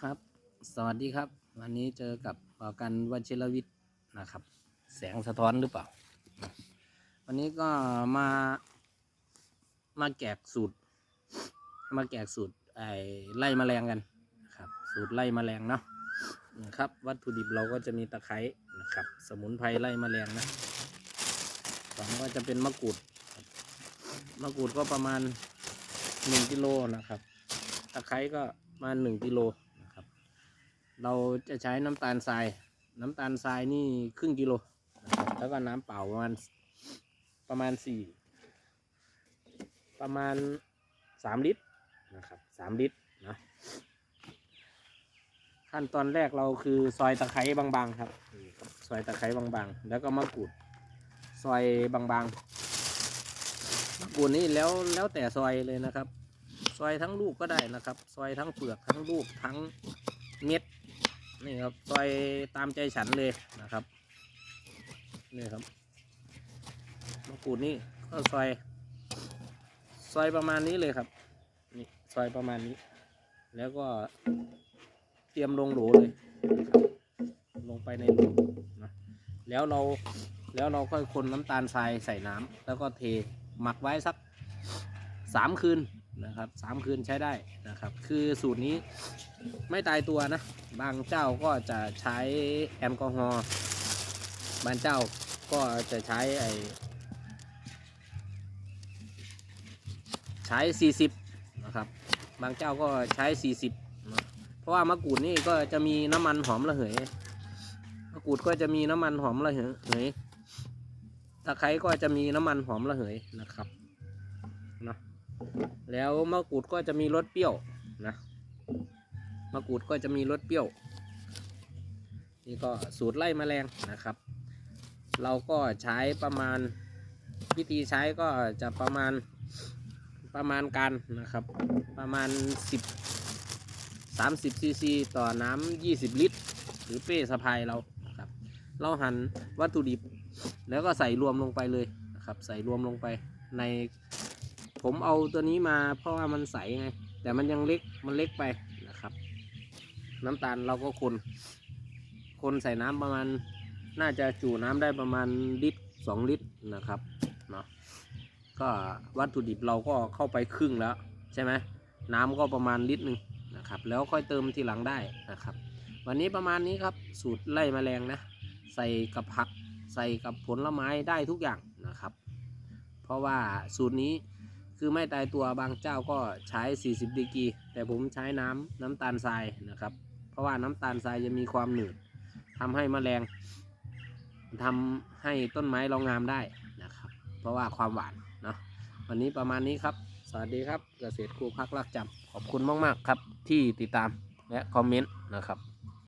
ครับ สวัสดีครับ วันนี้เจอกับเอ่อกันวชิรวิทย์นะครับ แสงสะท้อนหรือเปล่า วันนี้ก็มามาแกกสูตร มาแกกสูตรไอ้ไล่แมลงกันนะครับ สูตรไล่แมลงเนาะนะครับ วัตถุดิบเราก็จะมีตะไคร้นะครับ สมุนไพรไล่แมลงนะสองก็จะเป็นมะกรูดมะกรูดก็ประมาณหนึ่งกิโลนะครับ ตะไคร้ก็ประมาณหนึ่งกิโล เราจะใช้น้ำตาลทราย น้ำตาลทรายนี่ครึ่งกิโล แล้วก็น้ำเปล่าประมาณประมาณสี่ประมาณสามลิตรนะครับสามลิตรนะขั้นตอนแรกเราคือซอยตะไคร้บางๆครับ ซอยตะไคร้บางๆ แล้วก็มะกรูด ซอยบางๆ มะกรูดนี่แล้วแล้วแต่ซอยเลยนะครับ ซอยทั้งลูกก็ได้นะครับ ซอยทั้งเปลือกทั้งลูกทั้งเม็ด นี่ครับซอยตามใจฉันเลยนะครับนี่ครับมะกรูดนี่ก็ซอยซอยประมาณนี้เลยครับนี่ซอยประมาณนี้ แล้วก็เตรียมลงโหลเลย ลงไปในโหลนะแล้วเราแล้วเราค่อยคนน้ำตาลทรายใส่น้ำแล้วก็เทหมักไว้สักสามคืนนะครับสามคืนใช้ได้นะครับ คือสูตรนี้ไม่ตายตัวนะ บางเจ้าก็จะใช้แอลกอฮอล์บางเจ้าก็จะใช้ไอใช้ 40 นะครับ บางเจ้าก็ใช้ 40นะเพราะว่ามะกรูดนี่ก็จะมีน้ำมันหอมระเหย มะกรูดก็จะมีน้ำมันหอมระเหยตะไคร้ก็จะมีน้ำมันหอมระเหยนะครับนะแล้วมะกรูดก็จะมีรสเปรี้ยวนะ มะกรูดก็จะมีรสเปรี้ยว นี่ก็สูตรไล่แมลงนะครับ เราก็ใช้ประมาณวิธีใช้ก็จะประมาณประมาณการนะครับ ประมาณ 10 30ซีซีต่อน้ำ20 ลิตร หรือเป้สะพายเราครับ เราหั่นวัตถุดิบ แล้วก็ใส่รวมลงไปเลยนะครับ ใส่รวมลงไปในผมเอาตัวนี้มาเพราะว่ามันใสไง แต่มันยังเล็กมันเล็กไป น้ำตาลเราก็คน คนใส่น้ำประมาณ น่าจะจุน้ำได้ประมาณลิตรสองลิตรนะครับเนาะก็วัตถุดิบเราก็เข้าไปครึ่งแล้วใช่ไหมน้ำก็ประมาณลิตรหนึ่งนะครับ แล้วค่อยเติมทีหลังได้นะครับ วันนี้ประมาณนี้ครับสูตรไล่แมลงนะ ใส่กับผักใส่กับผลไม้ได้ทุกอย่างนะครับ เพราะว่าสูตรนี้ คือไม่ตายตัวบางเจ้าก็ใช้ 40ดีกีแต่ผมใช้น้ำน้ำตาลทรายนะครับ เพราะว่าน้ำตาลทรายจะมีความหนืดทำให้แมลงทำให้ต้นไม้รางามได้นะครับ เพราะว่าความหวานเนาะวันนี้ประมาณนี้ครับ สวัสดีครับเกษตรครูพักรักจำขอบคุณมาก ๆ ครับที่ติดตามและคอมเมนต์นะครับ